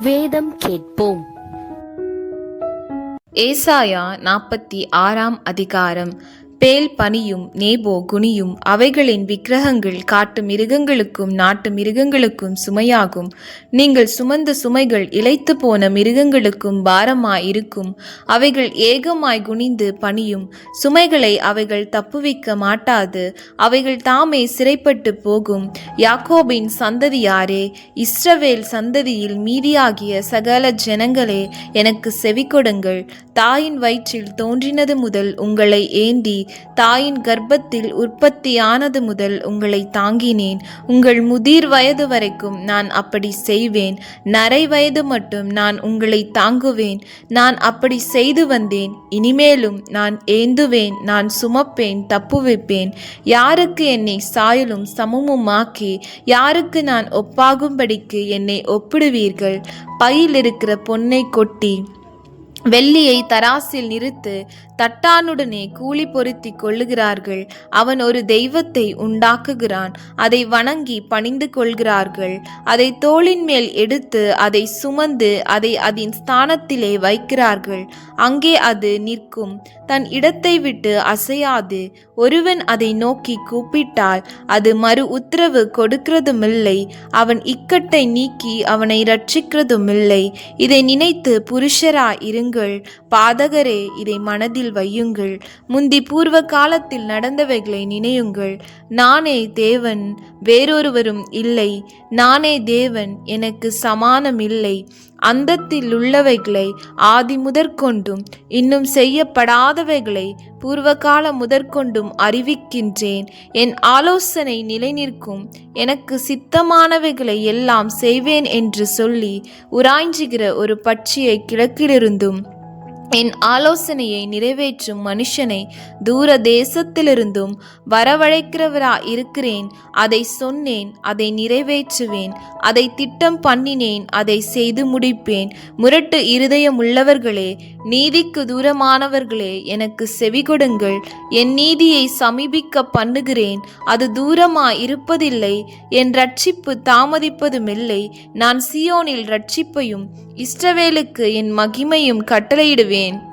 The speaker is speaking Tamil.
வேதம் கேட்போம். ஏசாயா நாற்பத்தி ஆறாம் அதிகாரம் பேல் பனியும் நேபோ குனியும் அவைகளின் விக்கிரகங்கள் காட்டு மிருகங்களுக்கும் நாட்டு மிருகங்களுக்கும் சுமையாகும். நீங்கள் சுமந்த சுமைகள் இளைத்து போன மிருகங்களுக்கும் பாரமாய் இருக்கும். அவைகள் ஏகமாய் குனிந்து பணியும் சுமைகளை அவைகள் தப்புவிக்க மாட்டாது. அவைகள் தாமே சிறைப்பட்டு போகும். யாக்கோபின் சந்ததியாரே இஸ்ரவேல் சந்ததியில் மீதியாகிய சகல ஜனங்களே எனக்கு செவிக்கொடுங்கள் தாயின் வயிற்றில் தோன்றினது முதல் உங்களை ஏந்தி தாயின் கர்ப்பத்தில் உற்பத்தியானது முதல் உங்களை தாங்கினேன். உங்கள் முதிர் வயது வரைக்கும் நான் அப்படி செய்வேன். நரை வயது மட்டும் நான் உங்களை தாங்குவேன். நான் அப்படி செய்து வந்தேன். இனிமேலும் நான் ஏந்துவேன். நான் சுமப்பேன். தப்புவிப்பேன் யாருக்கு என்னை சாயலும் சமமுமாக்கி யாருக்கு நான் ஒப்பாகும்படிக்கு என்னை ஒப்பிடுவீர்கள்? பையில் இருக்கிற பொன்னை கொட்டி வெள்ளியை தராசில் நிறுத்து தட்டானுடனே கூலி பொருத்தி கொள்ளுகிறார்கள். அவன் ஒரு தெய்வத்தை உண்டாக்குகிறான். அதை வணங்கி பணிந்து கொள்கிறார்கள். அதை தோளின் மேல் எடுத்து அதை சுமந்து அதை அதன் ஸ்தானத்திலே வைக்கிறார்கள். அங்கே அது நிற்கும். தன் இடத்தை விட்டு அசையாது. ஒருவன் அதை நோக்கி கூப்பிட்டால் அது மறு உத்தரவு கொடுக்கிறதுமில்லை. அவன் இக்கட்டை நீக்கி அவனை ரட்சிக்கிறதுமில்லை இதை நினைத்து புருஷரா இருங்கள் பாதகரே இதை மனதில் வையுங்கள். முந்தி பூர்வ காலத்தில் நடந்தவைகளை நினையுங்கள். நானே தேவன் வேறொருவரும் இல்லை. நானே தேவன் எனக்கு சமானம் இல்லை அந்தத்தில் உள்ளவைகளை ஆதி முதற்கொண்டும் இன்னும் செய்யப்படாதவைகளை பூர்வகால முதற்கொண்டும் அறிவிக்கின்றேன். என் ஆலோசனை நிலைநிற்கும். எனக்கு சித்தமானவைகளை எல்லாம் செய்வேன் என்று சொல்லி உராய்ஞ்சுகிற ஒரு பட்சியை கிழக்கிலிருந்தும் என் ஆலோசனையை நிறைவேற்றும் மனுஷனை தூர தேசத்திலிருந்தும் வரவழைக்கிறவரா இருக்கிறேன் அதை சொன்னேன் அதை நிறைவேற்றுவேன். அதை திட்டம் பண்ணினேன் அதை செய்து முடிப்பேன். முரட்டு இருதயம் உள்ளவர்களே நீதிக்கு தூரமானவர்களே எனக்கு செவி கொடுங்கள். என் நீதியை சமீபிக்க பண்ணுகிறேன். அது தூரமா இருப்பதில்லை என் ரட்சிப்பு தாமதிப்பதுமில்லை. நான் சியோனில் ரட்சிப்பையும் இஸ்ரவேலுக்கு என் மகிமையும் கட்டளையிடுவேன்.